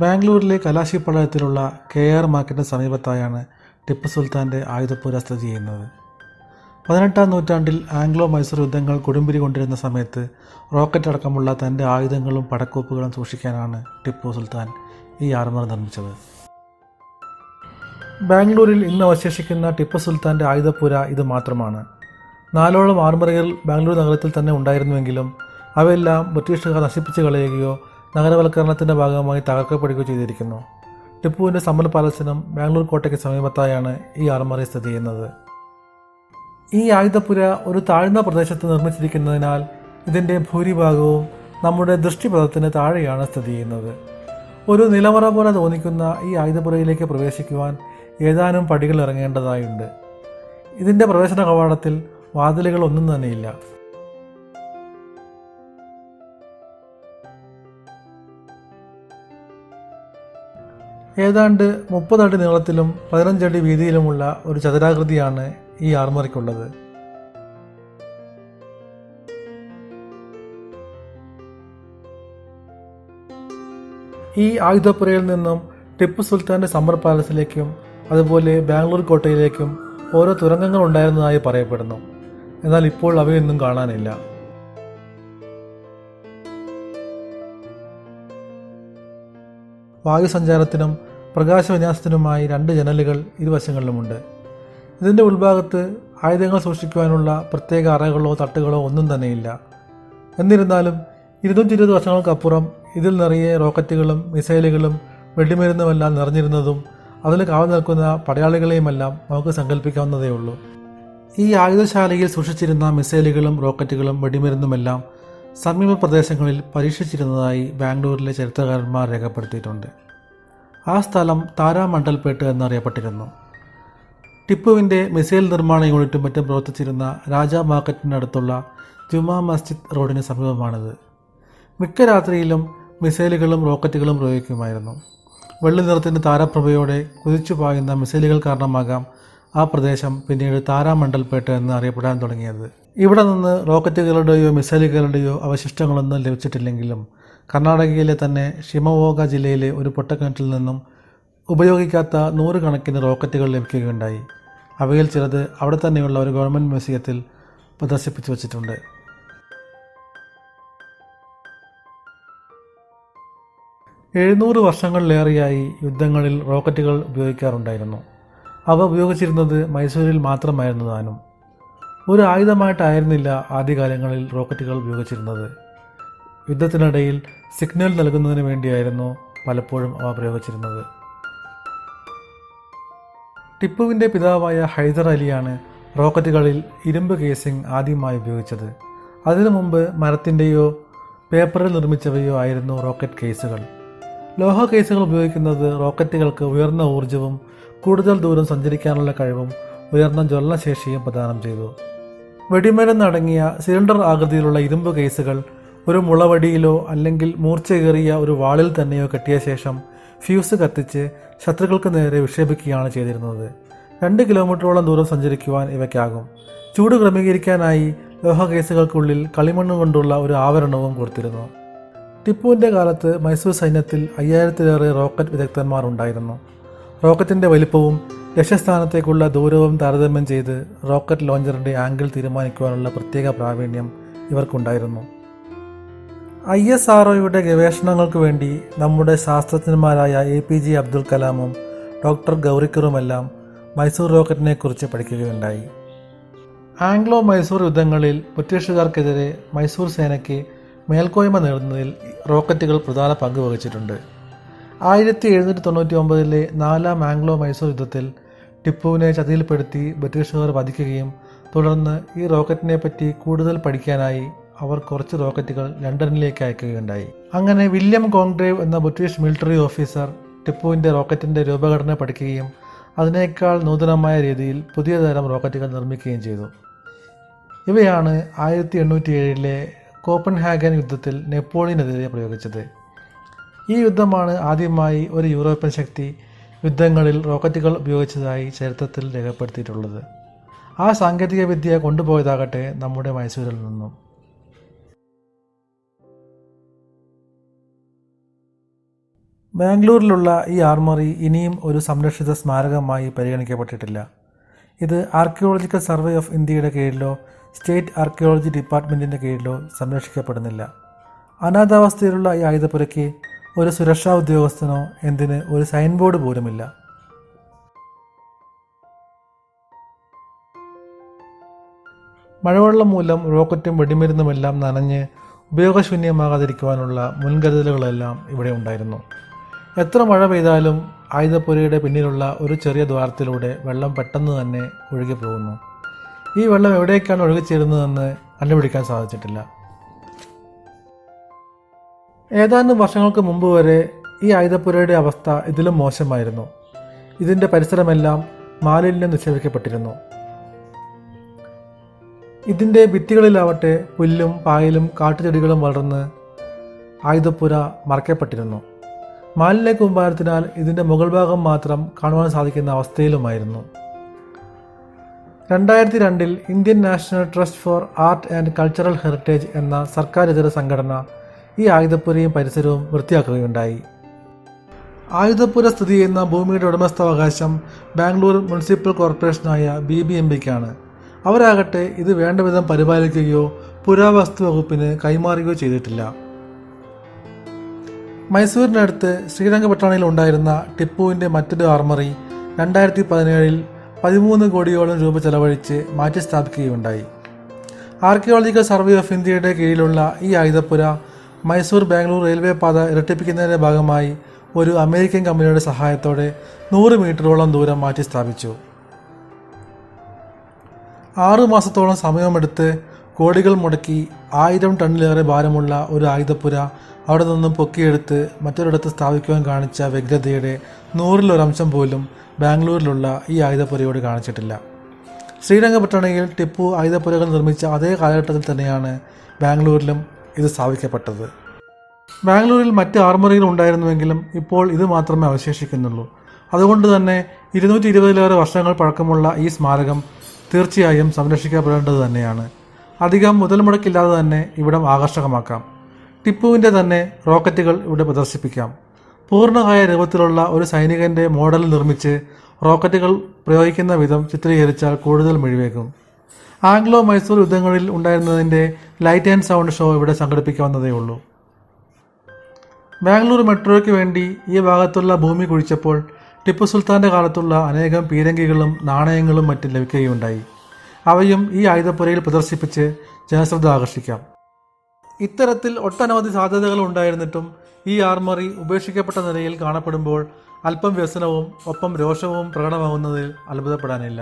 ബാംഗ്ലൂരിലെ കലാശിപ്പള്ളയത്തിലുള്ള K R മാർക്കറ്റിന് സമീപത്തായാണ് ടിപ്പു സുൽത്താന്റെ ആയുധപ്പുര സ്ഥിതി ചെയ്യുന്നത്. പതിനെട്ടാം നൂറ്റാണ്ടിൽ ആംഗ്ലോ മൈസൂർ യുദ്ധങ്ങൾ കൊടുമ്പിരി കൊണ്ടിരുന്ന സമയത്ത് റോക്കറ്റ് അടക്കമുള്ള തന്റെ ആയുധങ്ങളും പടക്കോപ്പുകളും സൂക്ഷിക്കാനാണ് ടിപ്പു സുൽത്താൻ ഈ ആർമർ നിർമ്മിച്ചത്. ബാംഗ്ലൂരിൽ ഇന്ന് അവശേഷിക്കുന്ന ടിപ്പു സുൽത്താന്റെ ആയുധപ്പുര ഇത് മാത്രമാണ്. നാലോളം ആർമറികൾ ബാംഗ്ലൂർ നഗരത്തിൽ തന്നെ ഉണ്ടായിരുന്നുവെങ്കിലും അവയെല്ലാം ബ്രിട്ടീഷുകാർ നശിപ്പിച്ച് കളയുകയോ നഗരവൽക്കരണത്തിന്റെ ഭാഗമായി തകർക്കപ്പെടുകയോ ചെയ്തിരിക്കുന്നു. ടിപ്പുവിന്റെ സമ്മൽ പാലസിനും ബാംഗ്ലൂർ കോട്ടയ്ക്ക് സമീപത്തായാണ് ഈ ആർമറി സ്ഥിതി ചെയ്യുന്നത്. ഈ ആയുധപ്പുര ഒരു താഴ്ന്ന പ്രദേശത്ത് നിർമ്മിച്ചിരിക്കുന്നതിനാൽ ഇതിന്റെ ഭൂരിഭാഗവും നമ്മുടെ ദൃഷ്ടിപഥത്തിന് താഴെയാണ് സ്ഥിതി ചെയ്യുന്നത്. ഒരു നിലവറ പോലെ തോന്നിക്കുന്ന ഈ ആയുധപ്പുരയിലേക്ക് പ്രവേശിക്കുവാൻ ഏതാനും പടികൾ ഇറങ്ങേണ്ടതായുണ്ട്. ഇതിന്റെ പ്രവേശന കവാടത്തിൽ വാതിലുകൾ ഒന്നും തന്നെയില്ല. ഏതാണ്ട് മുപ്പതടി നീളത്തിലും പതിനഞ്ചടി വീതിയിലുമുള്ള ഒരു ചതുരാകൃതിയാണ് ഈ ആർമറിക്കുള്ളത്. ഈ ആയുധപ്പുരയിൽ നിന്നും ടിപ്പു സുൽത്താന്റെ സമ്മർ പാലസിലേക്കും അതുപോലെ ബാംഗ്ലൂർ കോട്ടയിലേക്കും ഓരോ തുരങ്കങ്ങൾ ഉണ്ടായിരുന്നതായി പറയപ്പെടുന്നു. എന്നാൽ ഇപ്പോൾ അവയൊന്നും കാണാനില്ല. വായുസഞ്ചാരത്തിനും പ്രകാശവിന്യാസത്തിനുമായി രണ്ട് ജനലുകൾ ഇരുവശങ്ങളിലുമുണ്ട്. ഇതിന്റെ ഉൾഭാഗത്ത് ആയുധങ്ങൾ സൂക്ഷിക്കുവാനുള്ള പ്രത്യേക അറകളോ തട്ടുകളോ ഒന്നും തന്നെയില്ല. എന്നിരുന്നാലും ഇരുന്നൂറ്റി ഇരുപത് വർഷങ്ങൾക്കപ്പുറം ഇതിൽ നിറയെ റോക്കറ്റുകളും മിസൈലുകളും വെടിമരുന്നുമെല്ലാം നിറഞ്ഞിരുന്നതും അതിൽ കാവൽ നിൽക്കുന്ന പടയാളികളെയുമെല്ലാം നമുക്ക് സങ്കല്പിക്കാവുന്നതേ ഉള്ളൂ. ഈ ആയുധശാലയിൽ സൂക്ഷിച്ചിരുന്ന മിസൈലുകളും റോക്കറ്റുകളും വെടിമരുന്നുമെല്ലാം സമീപ പ്രദേശങ്ങളിൽ പരീക്ഷിച്ചിരുന്നതായി ബാംഗ്ലൂരിലെ ചരിത്രകാരന്മാർ രേഖപ്പെടുത്തിയിട്ടുണ്ട്. ആ സ്ഥലം താരാമണ്ഡൽപേട്ട് എന്നറിയപ്പെട്ടിരുന്നു. ടിപ്പുവിന്റെ മിസൈൽ നിർമ്മാണ യൂണിറ്റും മറ്റും പ്രവർത്തിച്ചിരുന്ന രാജാ മാർക്കറ്റിനടുത്തുള്ള ജുമാ മസ്ജിദ് റോഡിന് സമീപമാണിത്. മിക്ക രാത്രിയിലും മിസൈലുകളും റോക്കറ്റുകളും പ്രയോഗിക്കുമായിരുന്നു. വെള്ളി നിറത്തിന്റെ താരപ്രഭയോടെ കുതിച്ചു പായുന്ന മിസൈലുകൾ കാരണമാകാം ആ പ്രദേശം പിന്നീട് താരാമണ്ഡൽപേട്ട് എന്ന് അറിയപ്പെടാൻ തുടങ്ങിയത്. ഇവിടെ നിന്ന് റോക്കറ്റുകളുടെയോ മിസൈലുകളുടെയോ അവശിഷ്ടങ്ങളൊന്നും ലഭിച്ചിട്ടില്ലെങ്കിലും കർണാടകയിലെ തന്നെ ഷിമവോഗ ജില്ലയിലെ ഒരു പൊട്ടക്കിണറ്റിൽ നിന്നും ഉപയോഗിക്കാത്ത നൂറുകണക്കിന് റോക്കറ്റുകൾ ലഭിക്കുകയുണ്ടായി. അവയിൽ ചിലത് അവിടെ തന്നെയുള്ള ഒരു ഗവൺമെന്റ് മ്യൂസിയത്തിൽ പ്രദർശിപ്പിച്ചു വച്ചിട്ടുണ്ട്. എഴുന്നൂറ് വർഷങ്ങളിലേറെയായി യുദ്ധങ്ങളിൽ റോക്കറ്റുകൾ ഉപയോഗിക്കാറുണ്ടായിരുന്നു. അവ ഉപയോഗിച്ചിരുന്നത് മൈസൂരിൽ മാത്രമായിരുന്നു താനും. ഒരു ആയുധമായിട്ടായിരുന്നില്ല ആദ്യകാലങ്ങളിൽ റോക്കറ്റുകൾ ഉപയോഗിച്ചിരുന്നത്. യുദ്ധത്തിനിടയിൽ സിഗ്നൽ നൽകുന്നതിന് വേണ്ടിയായിരുന്നു പലപ്പോഴും അവ പ്രയോഗിച്ചിരുന്നത്. ടിപ്പുവിന്റെ പിതാവായ ഹൈദർ അലിയാണ് റോക്കറ്റുകളിൽ ഇരുമ്പ് കേസിംഗ് ആദ്യമായി ഉപയോഗിച്ചത്. അതിനു മുമ്പ് മരത്തിന്റെയോ പേപ്പറിൽ നിർമ്മിച്ചവയോ ആയിരുന്നു റോക്കറ്റ് കേസുകൾ. ലോഹ കേസുകൾ ഉപയോഗിക്കുന്നത് റോക്കറ്റുകൾക്ക് ഉയർന്ന ഊർജവും കൂടുതൽ ദൂരം സഞ്ചരിക്കാനുള്ള കഴിവും ഉയർന്ന ജ്വലനശേഷിയും പ്രദാനം ചെയ്തു. വെടിമരുന്നടങ്ങിയ സിലിണ്ടർ ആകൃതിയിലുള്ള ഇരുമ്പ് കേസുകൾ ഒരു മുളവടിയിലോ അല്ലെങ്കിൽ മൂർച്ചയേറിയ ഒരു വാളിൽ തന്നെയോ കെട്ടിയ ശേഷം ഫ്യൂസ് കത്തിച്ച് ശത്രുക്കൾക്ക് നേരെ വിക്ഷേപിക്കുകയാണ് ചെയ്തിരുന്നത്. രണ്ട് കിലോമീറ്ററോളം ദൂരം സഞ്ചരിക്കുവാൻ ഇവയ്ക്കാകും. ചൂട് ക്രമീകരിക്കാനായി ലോഹ കേസുകൾക്കുള്ളിൽ കളിമണ്ണ് കൊണ്ടുള്ള ഒരു ആവരണവും കൊടുത്തിരുന്നു. ടിപ്പുവിന്റെ കാലത്ത് മൈസൂർ സൈന്യത്തിൽ അയ്യായിരത്തിലേറെ റോക്കറ്റ് വിദഗ്ധന്മാർ ഉണ്ടായിരുന്നു. റോക്കറ്റിന്റെ വലിപ്പവും ലക്ഷ്യസ്ഥാനത്തേക്കുള്ള ദൂരവും താരതമ്യം ചെയ്ത് റോക്കറ്റ് ലോഞ്ചറിന്റെ ആംഗിൾ തീരുമാനിക്കുവാനുള്ള പ്രത്യേക പ്രാവീണ്യം ഇവർക്കുണ്ടായിരുന്നു. ഐ എസ് ആർ ഒയുടെ ഗവേഷണങ്ങൾക്ക് വേണ്ടി നമ്മുടെ ശാസ്ത്രജ്ഞന്മാരായ എ പി ജെ അബ്ദുൽ കലാമും ഡോക്ടർ ഗൗരിക്കറുമെല്ലാം മൈസൂർ റോക്കറ്റിനെ കുറിച്ച് പഠിക്കുകയുണ്ടായി. ആംഗ്ലോ മൈസൂർ യുദ്ധങ്ങളിൽ ബ്രിട്ടീഷുകാർക്കെതിരെ മൈസൂർ സേനയ്ക്ക് മേൽക്കോയ്മ നേടുന്നതിൽ റോക്കറ്റുകൾ പ്രധാന പങ്ക് വഹിച്ചിട്ടുണ്ട്. ആയിരത്തി എഴുന്നൂറ്റി തൊണ്ണൂറ്റി ഒമ്പതിലെ നാലാം ആംഗ്ലോ മൈസൂർ യുദ്ധത്തിൽ ടിപ്പുവിനെ ചതിയിൽപ്പെടുത്തി ബ്രിട്ടീഷുകാർ വധിക്കുകയും തുടർന്ന് ഈ റോക്കറ്റിനെ പറ്റി കൂടുതൽ പഠിക്കാനായി അവർ കുറച്ച് റോക്കറ്റുകൾ ലണ്ടനിലേക്ക് അയക്കുകയുണ്ടായി. അങ്ങനെ വില്യം കോൺഗ്രേവ് എന്ന ബ്രിട്ടീഷ് മിലിറ്ററി ഓഫീസർ ടിപ്പുവിന്റെ റോക്കറ്റിന്റെ രൂപഘടന പഠിക്കുകയും അതിനേക്കാൾ നൂതനമായ രീതിയിൽ പുതിയ തരം റോക്കറ്റുകൾ നിർമ്മിക്കുകയും ചെയ്തു. ഇവയാണ് ആയിരത്തി എണ്ണൂറ്റി ഏഴിലെ കോപ്പൻഹാഗൻ യുദ്ധത്തിൽ നെപ്പോളിയനെതിരെ പ്രയോഗിച്ചത്. ഈ യുദ്ധമാണ് ആദ്യമായി ഒരു യൂറോപ്യൻ ശക്തി യുദ്ധങ്ങളിൽ റോക്കറ്റുകൾ ഉപയോഗിച്ചതായി ചരിത്രത്തിൽ രേഖപ്പെടുത്തിയിട്ടുള്ളത്. ആ സാങ്കേതികവിദ്യ കൊണ്ടുപോയതാകട്ടെ നമ്മുടെ മൈസൂരിൽ നിന്നും. ബാംഗ്ലൂരിലുള്ള ഈ ആർമറി ഇനിയും ഒരു സംരക്ഷിത സ്മാരകമായി പരിഗണിക്കപ്പെട്ടിട്ടില്ല. ഇത് ആർക്കിയോളജിക്കൽ സർവേ ഓഫ് ഇന്ത്യയുടെ കീഴിലോ സ്റ്റേറ്റ് ആർക്കിയോളജി ഡിപ്പാർട്ട്മെന്റിന്റെ കീഴിലോ സംരക്ഷിക്കപ്പെടുന്നില്ല. അനാഥാവസ്ഥയിലുള്ള ഈ ആയുധപ്പുരയ്ക്ക് ഒരു സുരക്ഷാ ഉദ്യോഗസ്ഥനോ എന്തിന് ഒരു സൈൻ ബോർഡ് പോലുമില്ല. മഴവെള്ളം മൂലം റോക്കറ്റും വെടിമരുന്നുമെല്ലാം നനഞ്ഞ് ഉപയോഗശൂന്യമാകാതിരിക്കുവാനുള്ള മുൻകരുതലുകളെല്ലാം ഇവിടെ ഉണ്ടായിരുന്നു. എത്ര മഴ പെയ്താലും ആയുധപ്പുരയുടെ പിന്നിലുള്ള ഒരു ചെറിയ ദ്വാരത്തിലൂടെ വെള്ളം പെട്ടെന്ന് തന്നെ ഒഴുകി പോകുന്നു. ഈ വെള്ളം എവിടേക്കാണ് ഒഴുകി ഒഴുകിച്ചേരുന്നതെന്ന് കണ്ടുപിടിക്കാൻ സാധിച്ചിട്ടില്ല. ഏതാനും വർഷങ്ങൾക്ക് മുമ്പ് വരെ ഈ ആയുധപ്പുരയുടെ അവസ്ഥ ഇതിലും മോശമായിരുന്നു. ഇതിന്റെ പരിസരമെല്ലാം മാലിന്യം നിക്ഷേപിക്കപ്പെട്ടിരുന്നു. ഇതിന്റെ ഭിത്തികളിലാവട്ടെ പുല്ലും പായലും കാട്ടുചെടികളും വളർന്ന് ആയുധപ്പുര മറക്കപ്പെട്ടിരുന്നു മാലിന്യ കൂമ്പാരത്തിനാൽ ഇതിന്റെ മുകൾ ഭാഗം മാത്രം കാണുവാൻ സാധിക്കുന്ന അവസ്ഥയിലുമായിരുന്നു. രണ്ടായിരത്തി രണ്ടിൽ Indian National Trust for Art and Cultural Heritage എന്ന സർക്കാരിതര സംഘടന ഈ ആയുധപ്പുരയും പരിസരവും വൃത്തിയാക്കുകയുണ്ടായി. ആയുധപ്പുര സ്ഥിതി ചെയ്യുന്ന ഭൂമിയുടെ ഉടമസ്ഥാവകാശം ബാംഗ്ലൂർ മുനിസിപ്പൽ കോർപ്പറേഷനായ ബി ബി എം ബിക്കാണ്. അവരാകട്ടെ ഇത് വേണ്ടവിധം പരിപാലിക്കുകയോ പുരാവസ്തു വകുപ്പിന് കൈമാറുകയോ ചെയ്തിട്ടില്ല. മൈസൂരിനടുത്ത് ശ്രീരംഗപട്ടണയിൽ ഉണ്ടായിരുന്ന ടിപ്പുവിന്റെ മറ്റൊരു ആർമറി രണ്ടായിരത്തി പതിനേഴിൽ പതിമൂന്ന് കോടിയോളം രൂപ ചെലവഴിച്ച് മാറ്റി സ്ഥാപിക്കുകയുണ്ടായി. ആർക്കിയോളജിക്കൽ സർവേ ഓഫ് ഇന്ത്യയുടെ കീഴിലുള്ള ഈ ആയുധപ്പുര മൈസൂർ ബാംഗ്ലൂർ റെയിൽവേ പാത ഇരട്ടിപ്പിക്കുന്നതിന്റെ ഭാഗമായി ഒരു അമേരിക്കൻ കമ്പനിയുടെ സഹായത്തോടെ നൂറ് മീറ്ററോളം ദൂരം മാറ്റി സ്ഥാപിച്ചു. ആറു മാസത്തോളം സമയമെടുത്ത് കോടികൾ മുടക്കി ആയിരം ടണ്ണിലേറെ ഭാരമുള്ള ഒരു ആയുധപ്പുര അവിടെ നിന്നും പൊക്കിയെടുത്ത് മറ്റൊരിടത്ത് സ്ഥാപിക്കുവാൻ കാണിച്ച വ്യഗ്രതയുടെ നൂറിലൊരംശം പോലും ബാംഗ്ലൂരിലുള്ള ഈ ആയുധപ്പുരയോട് കാണിച്ചിട്ടില്ല. ശ്രീരംഗപട്ടണയിൽ ടിപ്പു ആയുധപ്പുരകൾ നിർമ്മിച്ച അതേ കാലഘട്ടത്തിൽ തന്നെയാണ് ബാംഗ്ലൂരിലും ഇത് സ്ഥാപിക്കപ്പെട്ടത്. ബാംഗ്ലൂരിൽ മറ്റ് ആർമറികൾ ഉണ്ടായിരുന്നുവെങ്കിലും ഇപ്പോൾ ഇത് മാത്രമേ അവശേഷിക്കുന്നുള്ളൂ. അതുകൊണ്ട് തന്നെ ഇരുന്നൂറ്റി ഇരുപതിലേറെ വർഷങ്ങൾ പഴക്കമുള്ള ഈ സ്മാരകം തീർച്ചയായും സംരക്ഷിക്കപ്പെടേണ്ടത് തന്നെയാണ്. അധികം മുതൽ മുടക്കില്ലാതെ തന്നെ ഇവിടം ആകർഷകമാക്കാം. ടിപ്പുവിന്റെ തന്നെ റോക്കറ്റുകൾ ഇവിടെ പ്രദർശിപ്പിക്കാം. പൂർണകായ രൂപത്തിലുള്ള ഒരു സൈനികന്റെ മോഡൽ നിർമ്മിച്ച് റോക്കറ്റുകൾ പ്രയോഗിക്കുന്ന വിധം ചിത്രീകരിച്ചാൽ കൂടുതൽ മിഴിവേക്കും ആംഗ്ലോ മൈസൂർ യുദ്ധങ്ങളിൽ ഉണ്ടായിരുന്നതിന്റെ ലൈറ്റ് ആൻഡ് സൗണ്ട് ഷോ ഇവിടെ സംഘടിപ്പിക്കാവുന്നതേ ഉള്ളൂ. ബാംഗ്ലൂർ മെട്രോയ്ക്ക് വേണ്ടി ഈ ഭാഗത്തുള്ള ഭൂമി കുഴിച്ചപ്പോൾ ടിപ്പു സുൽത്താന്റെ കാലത്തുള്ള അനേകം പീരങ്കികളും നാണയങ്ങളും മറ്റും ലഭിക്കുകയുണ്ടായി. അവയും ഈ ആയുധപ്പുരയിൽ പ്രദർശിപ്പിച്ച് ജനശ്രദ്ധ ആകർഷിക്കാം. ഇത്തരത്തിൽ ഒട്ടനവധി സാധ്യതകൾ ഉണ്ടായിരുന്നിട്ടും ഈ ആർമറി ഉപേക്ഷിക്കപ്പെട്ട നിലയിൽ കാണപ്പെടുമ്പോൾ അല്പം വ്യസനവും ഒപ്പം രോഷവും പ്രകടമാകുന്നതിൽ അത്ഭുതപ്പെടാനില്ല.